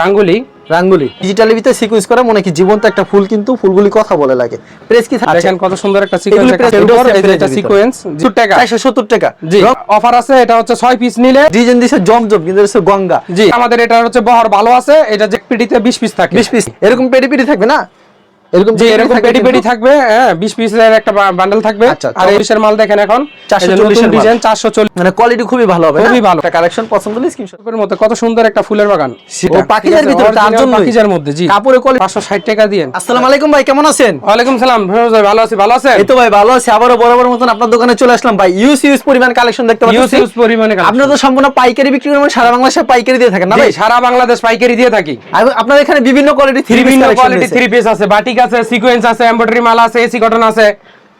রাঙ্গুলি। রাঙ্গুলি। ডিজিটালের ভিতরে সিকোয়েন্স করা মনে কি জীবন্ত একটা ফুল কিন্তু ফুলগুলি কথা বলে লাগে। প্রেস কি দেখেন কত সুন্দর একটা সিকোয়েন্স এটা সিকোয়েন্স 70 টাকা। চারশো সত্তর টাকা। জি অফার আছে এটা হচ্ছে 6 পিস নিলে। ডিজাইন দিছে জমজম কিন্তু হচ্ছে গঙ্গা। জি আমাদের এটা হচ্ছে বহর ভালো আছে এটা যে পিডিতে 20 পিস থাকে। বিশ পিস এরকম পেটি পিটি থাকবে না? এরকম পেডি এরকম থাকবে হ্যাঁ 20 পিসের একটা বান্ডেল থাকবে। আচ্ছা, আর পিসের মাল দেখেন এখন 440 এর মাল। ডিজাইন 440 মানে কোয়ালিটি খুবই ভালো হবে খুবই ভালো। কালেকশন পছন্দ হলে স্ক্রিনশট এর মধ্যে কত সুন্দর একটা ফুলের বাগান। ও, পাখিজার ভিতরে, তার জন্যই। পাখিজার মধ্যে জি। কাপড়ের কোয়ালিটি 560 টাকা দিয়েন আসসালামু আলাইকুম ভাই কেমন আছেন? সালাম ভাই ভালো আছি ভালো আছেন? এই তো ভাই ভালো আছি। বরাবর মতন আপনার দোকানে চলে আসলাম ভাই। ইউজ ইউজ পরিমাণ কালেকশন দেখতে ইউজ ইউজ পরিমাণে। আপনারা তো সম্পূর্ণ পাইকারি বিক্রি করেন সারা বাংলাদেশে পাইকারি দিয়ে থাকেন না ভাই? সারা বাংলাদেশ পাইকারি দিয়ে থাকি। আপনাদের এখানে বিভিন্ন কোয়ালিটি থ্রি বিভিন্ন কোয়ালিটি থ্রি পিস আছে বাটিক আছে সিকোয়েন্স আছে এমব্রয়ডারি মাল আছে এসি কটন আছে।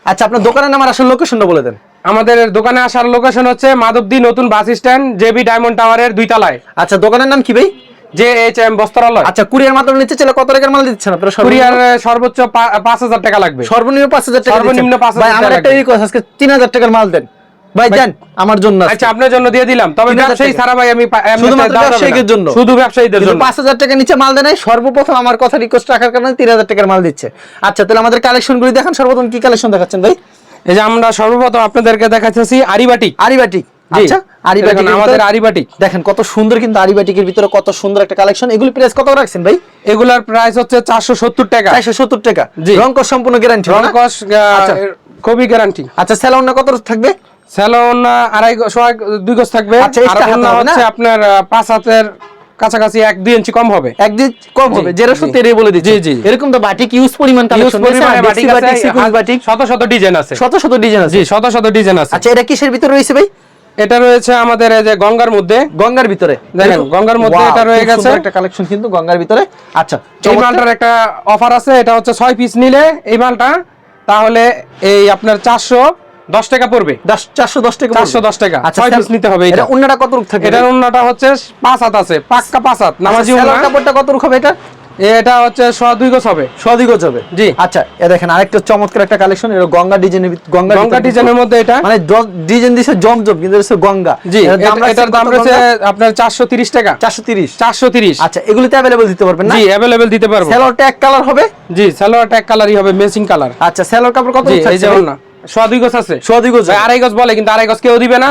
আচ্ছা আপনার দোকানের নাম আর আসল লোকেশনটা বলে দেন। আমাদের দোকানে আসার লোকেশন হচ্ছে মাধবদী নতুন বাস স্ট্যান্ড জেবি ডায়মন্ড টাওয়ারের দুই তলায় আচ্ছা দোকানের নাম কি ভাই? জে এইচ এম বস্ত্রালয়। আচ্ছা কুরিয়ার মাধ্যমে নিচ্ছে চলে কত টাকার মাল দিচ্ছেন আপনারা? কুরিয়ার সর্বোচ্চ পা- পাঁচ হাজার টাকা লাগবে। সর্বনিম্ন পাঁচ হাজার টাকা সর্বনিম্ন। 5,000 ভাই আমার একটা রিকোয়েস্ট আজকে টাকার মাল দেন। ভাই আমার জন্য। আচ্ছা আপনার জন্য দিয়ে দিলাম। তবে ব্যবসায়ী। ছাড়া ভাই আমি শুধুমাত্র। ব্যবসায়ীদের জন্য। শুধু ব্যবসায়ীদের জন্য। পাঁচ হাজার টাকা নিচে মাল দেয় নাই, সর্বপ্রথম আমার কথা রিকোয়েস্ট রাখার কারণে তিন হাজার টাকার মাল দিচ্ছে। আচ্ছা তাহলে আমাদের কালেকশন গুলি দেখান সর্বপ্রথম কি কালেকশন দেখাচ্ছেন ভাই? এই যে আমরা সর্বপ্রথম আপনাদেরকে দেখাচ্ছি আরিবাটিক। জি। আচ্ছা আরিবাটিক আমাদের আরিবাটিক। দেখেন কত সুন্দর কিন্তু আরিবাটিকের ভিতরে কত সুন্দর একটা কালেকশন এগুলি প্রাইস কত রাখছেন ভাই? এগুলার প্রাইস হচ্ছে চারশো সত্তর টাকা। চারশো সত্তর টাকা। সম্পূর্ণ গ্যারান্টি আচ্ছা। খুবই গ্যারান্টি আচ্ছা স্যালাউন্ডা কত থাকবে? স্যালন আড়াই সোয়া দুই গজ থাকবে। আচ্ছা, আর? হচ্ছে আপনার পাঁচ হাতের কাছাকাছি এক দুই ইঞ্চি কম হবে। একদিন কম হবে যেটা সত্যি এটাই বলে দিচ্ছি। জি। এরকম তো বাটিক ইউজ পরিমাণ কালেকশন বাটিক বাটিক শত শত ডিজাইন আছে। শত শত ডিজাইন আছে। জি শত শত ডিজাইন আছে। আচ্ছা এটা কিসের ভিতরে রয়েছে ভাই? এটা রয়েছে আমাদের এই যে গঙ্গার মধ্যে। গঙ্গার ভিতরে। দেখেন। গঙ্গার মধ্যে এটা রয়ে গেছে। একটা কালেকশন কিন্তু গঙ্গার ভিতরে। আচ্ছা এই মালটার একটা অফার আছে এটা হচ্ছে ছয় পিস নিলে এই মালটা। তাহলে এই আপনার চারশো দশ টাকা পড়বে। চারশো দশ টাকা চারশো দশ টাকা। আচ্ছা ছয় পিস নিতে হবে এটা অন্যটা কত রূপ থাকে এটার অন্যটা হচ্ছে পাঁচ হাত আছে পাক্কা পাঁচ হাত। নামাজি আচ্ছা। স্যালোর কাপড়টা কত রূপ হবে এটা? এটা হচ্ছে হবে। যাবে জি। আচ্ছা এ দেখেন আরেকটা চমৎকার একটা কালেকশন এটা গঙ্গা ডিজাইনের গঙ্গা গঙ্গা ডিজাইনের মধ্যে এটা। মানে ডিজাইন দিছে জমজম কিন্তু এটা গঙ্গা। জি এটার দাম রয়েছে আপনার চারশো তিরিশ টাকা। 430 চারশো তিরিশ। আচ্ছা এগুলিতে অ্যাভেলেবল দিতে পারবেন না? জি অ্যাভেলেবেল দিতে পারব। স্যালোরটা এক কালার হবে? জি সালোয়ারটা এক কালারই হবে ম্যাচিং কালার আচ্ছা কাপড় কত এই যেমন না আছে। আড়াই বলে কিন্তু আড়াই কেউ দিবে না।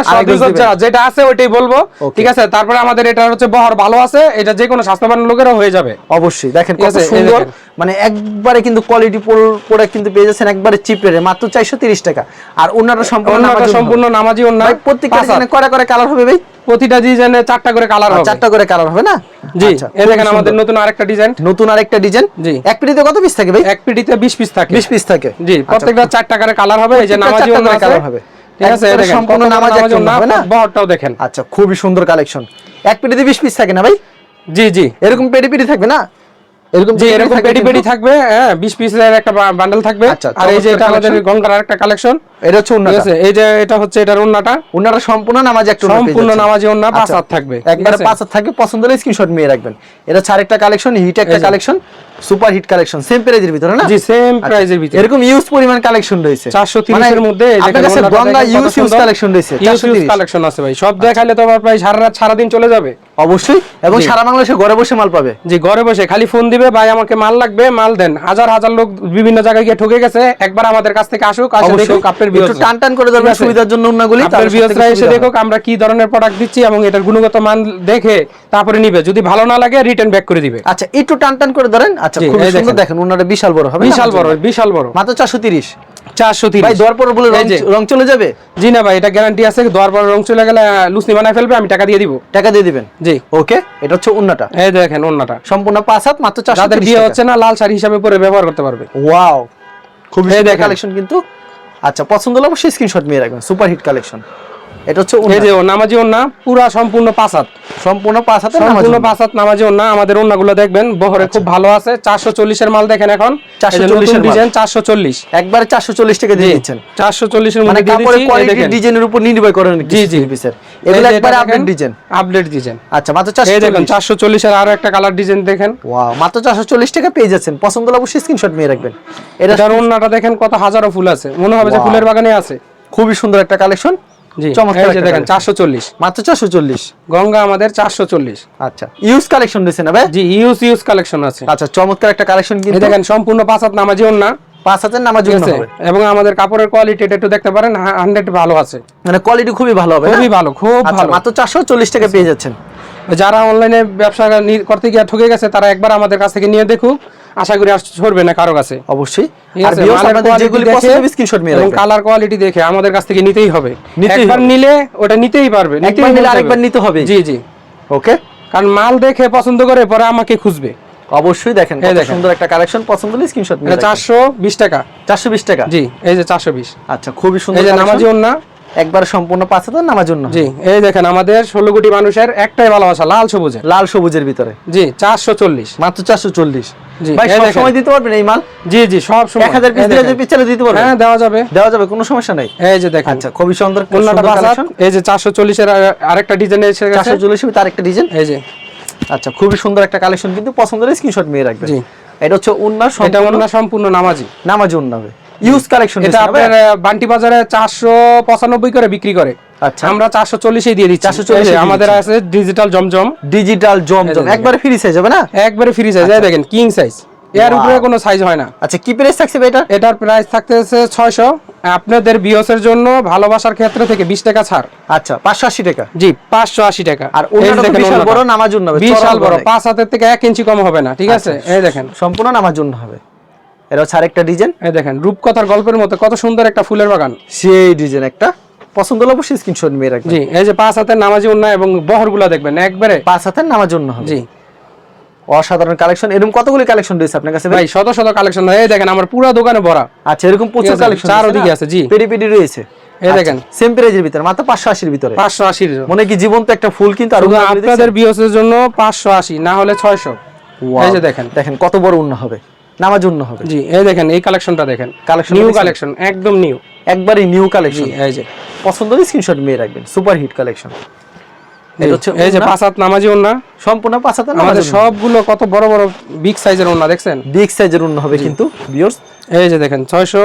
যেটা আছে ওইটাই বলব। ঠিক আছে? তারপরে আমাদের এটা হচ্ছে বহর ভালো আছে। এটা যে কোনো স্বাস্থ্যবান লোকেরও হয়ে যাবে। অবশ্যই। দেখেন কত সুন্দর। দেখেন। মানে একবারে কিন্তু কোয়ালিটি প্রোডাক্ট কিন্তু পেয়ে যাচ্ছেন একবারে চিপ রেটে মাত্র 430 টাকা। আর ওনাটা সম্পূর্ণ সম্পূর্ণ নামাজি অন্য। প্রত্যেকটা কয়টা করে কালার হবে ভাই? প্রতিটা ডিজাইনে চারটা করে কালার হবে। চারটা করে কালার হবে না? জি আচ্ছা, এই দেখেন আমাদের নতুন আরেকটা ডিজাইন নতুন আরেকটা ডিজাইন জি। এক পিটিতে কত পিস থাকে ভাই? এক পিটিতে 20 পিস থাকে। 20 পিস থাকে। জি আচ্ছা, প্রত্যেকটা চারটা করে কালার হবে এই যে নামাজি করে আছে। colour হবে। ঠিক আছে দেখেন সম্পূর্ণ নামাজি অন্য হবে না? বহরটাও দেখেন। আচ্ছা খুবই সুন্দর কালেকশন এক পিটিতে 20 পিস থাকে না ভাই? জি জি। এরকম পেডি পেডি থাকবে না? এরকম যে এরকম থাকবে পেটি থাকবে হ্যাঁ 20 পিসের একটা বান্ডেল থাকবে। আচ্ছা, আর এই যে এটা আমাদের। গঙ্গার আরেকটা কালেকশন এটা হচ্ছে ঠিক আছে এই যে এটা হচ্ছে এটার ওন্নাটা ওনারা সম্পূর্ণ নামাজ একটা সম্পূর্ণ নামাজে ওন্না, পাঁচ হাত থাকবে, একবারে পাঁচ হাত থাকবে পছন্দ হলে স্ক্রিনশট নিয়ে রাখবেন। এটা ছাড় একটা কালেকশন হিট একটা collection super hit collection same প্রাইজের ভিতরে না? জি সেম আচ্ছা, প্রাইজের ভিতরে। এরকম ইউজ পরিমাণ কালেকশন রয়েছে। 430 এর মধ্যে এই আপনার কাছে গঙ্গা ইউজ ইউজ কালেকশন রয়েছে ইউজ ইউজ 430 কালেকশন আছে ভাই। সব দেখাইলে তো আবার প্রায় সারা রাত সারা দিন চলে যাবে। অবশ্যই এবং সারা বাংলাদেশে ঘরে বসে মাল পাবে। জি ঘরে বসে খালি ফোন দিবে ভাই আমাকে মাল লাগবে মাল দেন। হাজার হাজার লোক বিভিন্ন জায়গায় গিয়ে ঠকে গেছে। একবার আমাদের কাছ থেকে আসুক আসে অবশ্যই। দেখুক আপনার একটু টান টান করে ধরবেন সুবিধার জন্য উন্নাগুলি আপনার তাহলে এসে দেখুক আমরা কি ধরনের প্রোডাক্ট দিচ্ছি এবং এটার গুণগত মান দেখে তারপরে নিবে। যদি ভালো না লাগে রিটার্ন ব্যাক করে দিবে। আচ্ছা একটু টান টান করে ধরেন। আচ্ছা খুব সুন্দর। দেখেন। দেখেন বিশাল বড় হবে বিশাল বড় বিশাল বড়। মাত্র 430 চারশো ভাই তিরিশ দর পর বলে রং- চলে যাবে? জি না ভাই এটা গ্যারান্টি আছে। দর পর রং চলে গেলে লুসনি বানায় ফেলবে আমি টাকা দিয়ে দিব। টাকা দিয়ে দিবেন? জি। ওকে এটা হচ্ছে উন্নাটা। এই দেখেন অন্যটা সম্পূর্ণ পাঁচ হাত মাত্র চারশো যাদের বিয়ে হচ্ছে না লাল শাড়ি হিসাবে পরে ব্যবহার করতে পারবে। ওয়াও এই সুন্দর কালেকশন কিন্তু। আচ্ছা পছন্দ হলে অবশ্যই স্ক্রিনশট নিয়ে রাখবেন সুপার হিট কালেকশন এটা হচ্ছে এই যে নামাজি ওন্না পুরা সম্পূর্ণ সম্পূর্ণ সম্পূর্ণ। নামাজি ওন্না আমাদের ওন্নাগুলো দেখবেন বহরে খুব ভালো আছে চারশো চল্লিশের মাল দেখেন এখন। 440 এর ডিজাইন চারশো চল্লিশ। একবারে চারশো চল্লিশ টাকা দিয়ে দিচ্ছেন। চারশো চল্লিশের মানে মধ্যে দিয়ে দিচ্ছি, কোয়ালিটি ডিজাইনের উপর নির্ভর জি জি। এই এগুলো একবারে আপডেট ডিজাইন আপডেট ডিজাইন আচ্ছা মাত্র চারশো এই দেখেন চল্লিশ। চারশো চল্লিশের আরও একটা কালার ডিজাইন দেখেন। ওয়াও মাত্র চারশো চল্লিশ টাকা পেয়ে যাচ্ছেন। পছন্দ হলে অবশ্যই স্ক্রিনশট নিয়ে রাখবেন। এটা ওন্নাটা দেখেন কত হাজারো ফুল আছে। মনে হবে যে ফুলের বাগানে আছে। খুবই সুন্দর একটা কালেকশন চমৎকার এই যে একটা দেখেন চারশো চল্লিশ। মাত্র চারশো চল্লিশ। গঙ্গা আমাদের চারশো চল্লিশ। আচ্ছা। ইউজ কালেকশন দিয়েছে ভাই? জি ইউজ ইউজ কালেকশন আছে। আচ্ছা চমৎকার একটা কালেকশন কিন্তু। দেখেন সম্পূর্ণ পাঁচ হাত নামাজি না পাঁচ হাজার নামার ঠিক জন্য আছে? হবে। এবং আমাদের কাপড়ের কোয়ালিটি একটু দেখতে পারেন হান্ড্রেড ভালো আছে। মানে কোয়ালিটি খুবই ভালো হবে খুবই ভালো খুব আচ্ছা, ভালো। মাত্র চারশো চল্লিশ টাকা পেয়ে যাচ্ছেন। যারা অনলাইনে ব্যবসা করতে গিয়ে ঠকে গেছে তারা একবার আমাদের কাছ থেকে নিয়ে দেখুক। আশা করি আর ছড়বে না কারও কাছে। অবশ্যই। আর মালের আপনাদের যেগুলি পছন্দ হবে স্ক্রিনশট এবং রাখবেন কালার কোয়ালিটি দেখে আমাদের কাছ থেকে নিতেই হবে। একবার নিলে ওটা নিতেই পারবে একবার নিলে আরেকবার নিতে হবে। জি জি। ওকে কারণ মাল দেখে পছন্দ করে পরে আমাকে খুঁজবে। অবশ্যই দেখেন সুন্দর একটা কালেকশন পছন্দ হলে স্ক্রিনশট চারশো বিশ টাকা। চারশো বিশ টাকা? জি এই যে চারশো বিশ। আচ্ছা খুবই সুন্দর এই যে। নামাজি না একবার সম্পূর্ণ পাঁচ হাজার নামার জন্য জি এই দেখেন আমাদের ষোলো কোটি মানুষের একটাই ভালোবাসা লাল সবুজের। লাল সবুজের ভিতরে। জি চারশো চল্লিশ। মাত্র চারশো চল্লিশ। ভাই সব সময় দিতে পারবেন এই মাল? জি জি সব সময়। এক হাজার পিস এই দুই দেখেন। হাজার পিস চাইলে দিতে পারবেন। হ্যাঁ দেওয়া যাবে। দেওয়া যাবে কোনো সমস্যা নেই। এই যে দেখেন। আচ্ছা খুবই সুন্দর এই যে চারশো চল্লিশের আরেকটা ডিজাইন এসে গেছে। চারশো চল্লিশ তার একটা ডিজাইন। এই যে। আচ্ছা খুবই সুন্দর একটা কালেকশন কিন্তু পছন্দের স্ক্রিনশট নিয়ে রাখবেন। জি। এটা হচ্ছে উন্নার এটা সম্পূর্ণ অন্য সম্পূর্ণ নামাজি। নামাজ উন্না হবে। ইউজ কালেকশন এটা আপনার বান্টি বাজারে চারশো পঁচানব্বই করে বিক্রি করে। আচ্ছা। আমরা চারশো চল্লিশে দিয়ে দিচ্ছি। 440 এই আমাদের আছে ডিজিটাল জমজম। ডিজিটাল জমজম। একবারে ফ্রি সাইজ হবে না? একবারে ফ্রি সাইজ দেখেন কিং সাইজ এর উপরে কোনো সাইজ হয় না। আচ্ছা কি প্রাইস থাকছে এটা এটার? প্রাইস থাকতেছে ছয়শো। আপনাদের বিওসের জন্য ভালোবাসার ক্ষেত্রে থেকে বিশ টাকা ছাড়। আচ্ছা পাঁচশো আশি টাকা? জি পাঁচশো আশি টাকা। আর বিশাল বড় উন্না হবে বিশাল বড়। পাঁচ হাতের থেকে এক ইঞ্চি কম হবে না ঠিক আছে? আচ্ছা। এই দেখেন। সম্পূর্ণ নামাজ জন্য হবে। এটা হচ্ছে আরেকটা ডিজাইন এই দেখেন রূপকথার গল্পের মতো কত সুন্দর একটা ফুলের বাগান। সেই ডিজাইন একটা পছন্দ হলে অবশ্যই স্ক্রিনশট নিয়ে রাখবেন। জি এই যে পাঁচ হাতের নামাজি উন্না এবং বহরগুলা দেখবেন একবারে পাঁচ হাতের নামাজ হবে। জি। অসাধারণ কালেকশন এরকম কতগুলি কালেকশন রয়েছে আপনার কাছে ভাই? শত শত কালেকশন এই দেখেন আমার পুরো দোকানে ভরা। আচ্ছা এরকম প্রচুর কালেকশন চারদিকে আছে, জি। পেডি পেডি রয়েছে। এই দেখেন। সেম প্রাইজের ভিতরে মাত্র পাঁচশো আশির ভিতরে। পাঁচশো আশির। মনে কি জীবন্ত একটা ফুল কিন্তু আর আপনাদের? বিওসের জন্য পাঁচশো আশি না হলে ছয়শো। Wow. এই যে দেখেন। দেখেন কত বড় উন্না হবে। নামাজ অন্য হবে। জি এই দেখেন এই কালেকশনটা দেখেন। কালেকশন নিউ কালেকশন একদম নিউ একবারই নিউ কালেকশন এই যে। পছন্দ হলে স্ক্রিনশট নিয়ে রাখবেন সুপার হিট কালেকশন এই যে নামাজি সম্পূর্ণ আমাদের সবগুলো কত বড় বড় বিগ সাইজের দেখছেন? বিগ সাইজের হবে কিন্তু এই যে দেখেন ছয়শো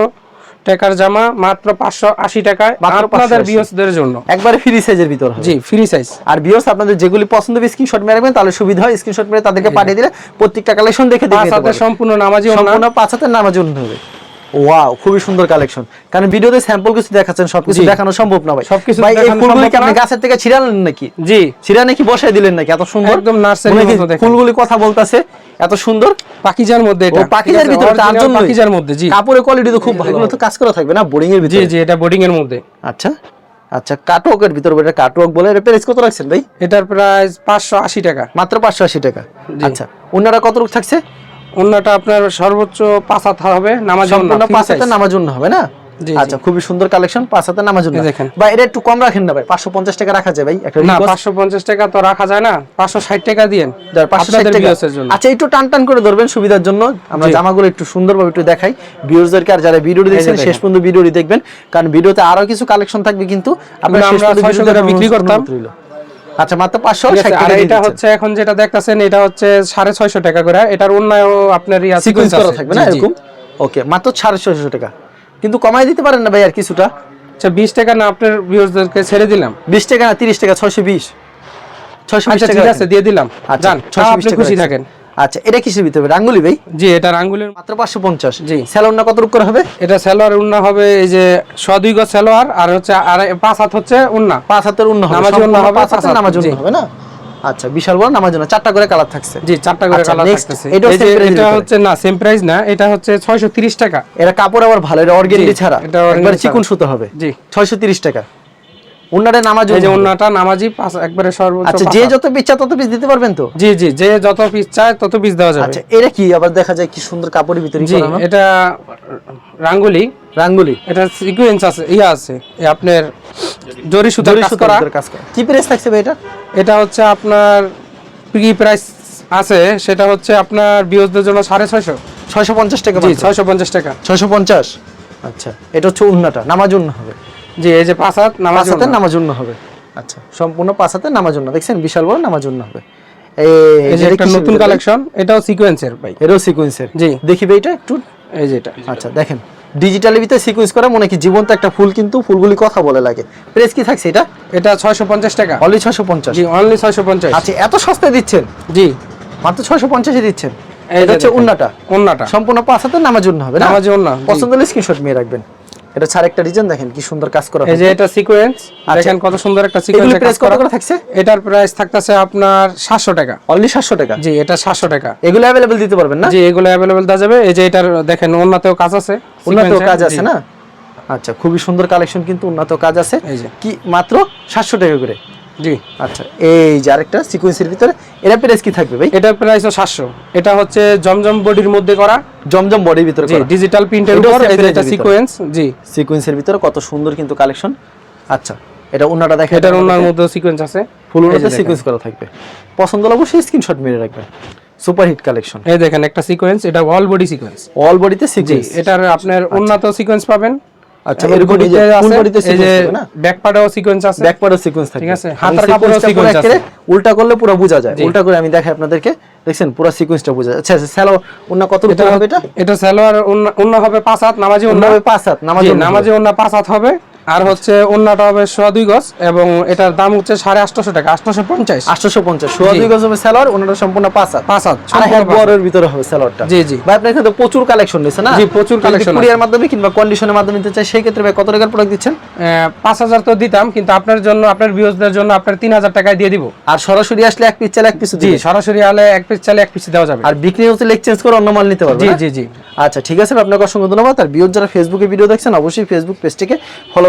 টাকার জামা মাত্র পাঁচশো আশি টাকায় আপনাদের 580 জন্য। একবারে ফ্রি সাইজের ভিতর জি ফ্রি সাইজ আর বিয়স আপনাদের যেগুলি পছন্দ হবে স্ক্রিনশট মেরে রাখবেন তাহলে সুবিধা হয় স্ক্রিনশট মেরে তাদেরকে পাঠিয়ে দিলে প্রত্যেকটা কালেকশন দেখে দেখে। সম্পূর্ণ নামাজি সম্পূর্ণ পাঁচ হাতের নামাজ হবে। ওয়াও খুবই সুন্দর কালেকশন কারণ ভিডিওতে স্যাম্পল কিছু দেখাচ্ছেন সবকিছু দেখানো সম্ভব না ভাই। সবকিছু ভাই এই ফুলগুলি কি আপনি গাছের থেকে ছিড়ালেন নাকি? জি। ছিড়া নাকি বসাই দিলেন নাকি? এত সুন্দর। একদম। ফুলগুলি কথা বলতাছে এত সুন্দর। পাকিজার মধ্যে এটা। আছে? ভিতরে তার জন্য পাকিজার মধ্যে জি। কাপড়ের কোয়ালিটি তো খুব ভালো। এগুলো তো কাজ করা থাকবে না বোর্ডিং এর জি ভিতরে? জি এটা বোর্ডিং এর মধ্যে। আচ্ছা আচ্ছা কাটওয়ার্কের ভিতরে এটা কাটওয়ার্ক বলে এটা প্রাইস কত রাখছেন ভাই? এটার প্রাইস পাঁচশো আশি টাকা। মাত্র পাঁচশো আশি টাকা। আচ্ছা অন্যরা কত রূপ থাকছে? অন্যটা আপনার সর্বোচ্চ পাঁচ হাত হবে নামাজ সম্পূর্ণ পাঁচ হাতে নামার জন্য হবে না? আচ্ছা খুবই সুন্দর কালেকশন পাঁচ হাতে এই দেখেন। ভাই এটা একটু কম রাখেন না ভাই পাঁচশো পঞ্চাশ টাকা রাখা যায় ভাই একটা না পাঁচশো পঞ্চাশ টাকা তো রাখা যায় না পাঁচশো ষাট টাকা দিয়েন। যার 560 আপনাদের টাকা। জন্য। আচ্ছা একটু টান টান করে ধরবেন সুবিধার জন্য। আমরা জামাগুলো একটু সুন্দরভাবে একটু দেখাই। ভিউয়ারদেরকে আর যারা ভিডিওটি দেখছেন শেষ পর্যন্ত ভিডিওটি দেখবেন। কারণ ভিডিওতে আরও কিছু কালেকশন থাকবে কিন্তু আপনারা আমরা শেষ পর্যন্ত 600 ভিডিওটি করে দেখার বিক্রি করতাম। আচ্ছা মাত্র পাঁচশো ঠিক ষাট আছে, আর টাকা এটা হচ্ছে এখন যেটা দেখতাছেন এটা হচ্ছে সাড়ে ছয়শো টাকা করে। এটার অন্যায় আপনার ইয়া সিকোয়েন্স করা থাকবে না। এরকম? ওকে মাত্র সাড়ে ছয়শো টাকা। কিন্তু কমাই দিতে পারেন না ভাই আর কিছুটা? আচ্ছা বিশ টাকা না আপনার ভিউয়ারদেরকে ছেড়ে দিলাম? বিশ টাকা না তিরিশ টাকা ছয়শো বিশ। ছয়শো বিশ আচ্ছা টাকা ঠিক আছে দিয়ে দিলাম। আচ্ছা আপনি খুশি থাকেন। আচ্ছা এটা কিসের ভিতরে রাঙ্গুলি ভাই? জি এটা আঙ্গুলের মাত্র পাঁচশো পঞ্চাশ। জি। স্যালোন না কত করে হবে? এটা সালোয়ার উন্না হবে এই যে ছ দুই গজ সালোয়ার আর হচ্ছে আর পাঁচ হাত হচ্ছে উন্না। পাঁচ হাতের উন্ন হবে নামাজ উন্ন হবে, পাঁচ হাতের নামাজ উন্ন হবে না? আচ্ছা বিশাল বড় চারটা করে কালার থাকছে। জি চারটা করে আচ্ছা, কালার price এর এটা হচ্ছে না সেম প্রাইস না এটা হচ্ছে 630 টাকা। এরা কাপড় আবার ভালো এটা অর্গেন্ডি জি, ছাড়া। এটা একবার। চিকুন সুতো হবে। জি। ছয়শো তিরিশ টাকা। উন্নারে নামাজ যে নামাজি পাঁচ একবারে সর্বোচ্চ আচ্ছা যে যত পিস চায় তত পিস দিতে পারবেন তো? জি জি যে যত পিস চায় তত পিস দেওয়া যাবে। আচ্ছা এটা কি? আবার দেখা যায় কি সুন্দর কাপড়ের ভিতরে জি এটা রাঙ্গুলি। রাঙ্গুলি। এটা সিকোয়েন্স আছে ইয়া আছে আপনার জরি সুতার কাজ করা। কাজ করা। কি প্রাইস থাকছে ভাই এটা? এটা হচ্ছে আপনার কি প্রাইস আছে? সেটা হচ্ছে আপনার বিয়োজদের জন্য সাড়ে ছয়শো। ছয়শো পঞ্চাশ টাকা জি ছয়শো পঞ্চাশ টাকা। ছয়শো পঞ্চাশ। আচ্ছা এটা হচ্ছে উন্নাটা নামাজ উন্ন হবে। জি এই যে পাঁচ হাত নামাজ নামাজ উন্ন হবে। আচ্ছা। সম্পূর্ণ পাঁচ নামাজ উন্ন দেখছেন? বিশাল বড় নামাজ উন্ন হবে। এই এই যে একটা নতুন কালেকশন এটাও সিকোয়েন্সের ভাই। এরও সিকোয়েন্সের জি। দেখি ভাই এটা একটু। এই যে এটা। আচ্ছা দেখেন। ডিজিটালের ভিতরে সিকুয়েন্স করা মনে কি জীবন্ত একটা ফুল কিন্তু ফুলগুলি কথা বলে লাগে। প্রেস কি থাকছে এটা? এটা ছয়শো পঞ্চাশ টাকা। অনলি ছশো পঞ্চাশ। জি অনলি ছয়শো পঞ্চাশ। আচ্ছা এত সস্তায় দিচ্ছেন? জি। মাত্র ছয়শো পঞ্চাশে দিচ্ছেন। এটা হচ্ছে দেখেন। উন্নাটা সম্পূর্ণ পাঁচ হাতের নামার জন্য হবে নামাজি পছন্দ হলে স্ক্রিনশট নিয়ে রাখবেন। এটা ছাড় একটা ডিজাইন দেখেন কি সুন্দর কাজ করা এই যে এটা সিকোয়েন্স দেখেন কত সুন্দর একটা সিকোয়েন্স এটা প্রেস কত করে থাকছে? এটার প্রাইস থাকতেছে আপনার সাতশো টাকা। অনলি সাতশো টাকা? জি এটা সাতশো টাকা। এগুলো अवेलेबल দিতে পারবেন না? জি এগুলো अवेलेबल দেওয়া যাবে। এই যে এটার দেখেন উন্নতেও কাজ আছে উন্নত কাজ আছে না? আচ্ছা খুবই সুন্দর কালেকশন কিন্তু উন্নত কাজ আছে। এই যে। কি মাত্র সাতশো টাকা করে? জি। আচ্ছা এই যে আরেকটা সিকোয়েন্সের ভিতরে এটা প্রেস কি থাকবে ভাই? এটার প্রাইসও সাতশো। এটা হচ্ছে জমজম বডির মধ্যে করা। জমজম বডির ভিতরে জি ডিজিটাল প্রিন্টের উপর এটা সিকোয়েন্স জি। সিকোয়েন্সের ভিতরে কত সুন্দর কিন্তু কালেকশন আচ্ছা এটা উন্নাটা দেখেন। এটার অন্যান্য মধ্যে সিকোয়েন্স আছে। ফুল যে সিকোয়েন্স করা থাকবে। পছন্দ হলে অবশ্যই স্ক্রিনশট মেরে রাখবেন। সুপার হিট কালেকশন এই দেখেন একটা সিকোয়েন্স এটা অল বডি সিকোয়েন্স অল বডিতে সিকোয়েন্স এটার আপনার উন্নত সিকোয়েন্স পাবেন। আচ্ছা এরকম এই যে বডিতে ফুল আছে বডিতে সিকোয়েন্স থাকবে না? ব্যাক পার্টেও সিকোয়েন্স আছে? ব্যাক পার্টও সিকোয়েন্স থাকে। ঠিক আছে, হাতার কাপড়েও sequence আছে। উল্টা করলে পুরো বোঝা যায়। উল্টা করে আমি দেখাই আপনাদেরকে। দেখছেন পুরো সিকোয়েন্সটা বোঝা যায়। আচ্ছা স্যালো অন্য কত হবে এটা? এটা সালোয়ার অন্য হবে পাঁচ হাত নামাজি অন্য হবে পাঁচ হাত, নামাজি নামাজি অন্য পাঁচ হাত হবে। আর হচ্ছে অন্যটা হবে সোয়া দুই গজ এবং এটার দাম হচ্ছে সাড়ে আটশোশো টাকা আটশোশো পঞ্চাশ। আটশোশো পঞ্চাশ। সোয়া দুই গজ হবে স্যালোয়ার অন্যটা সম্পূর্ণ পাঁচ হাত। পাঁচ হাত। বড়ের ভিতরে হবে স্যালোয়ারটা জি, জি। ভাই আপনার এখানে প্রচুর কালেকশন নিছে না? জি, প্রচুর আছে। কুরিয়ার মাধ্যমে কিংবা কন্ডিশনের মাধ্যমে নিতে চাই সেই ক্ষেত্রে ভাই কত টাকার প্রোডাক্ট দিচ্ছেন? পাঁচ হাজার তো দিতাম কিন্তু আপনার জন্য আপনার ভিউজদের জন্য আপনার তিন হাজার টাকায় দিয়ে দিব। আর সরাসরি আসলে এক পিস চালে এক পিস জি সরাসরি হলে এক পিস চালে এক পিস দেওয়া যাবে। আর বিক্রি হচ্ছে এক্সচেঞ্জ করে অন্য মাল নিতে পারবে জি জি জি। আচ্ছা ঠিক আছে আপনাকে অসংখ্য ধন্যবাদ। আর বিয়োর যারা ফেসবুকে ভিডিও দেখছেন অবশ্যই ফেসবুক পেজটিকে ফলো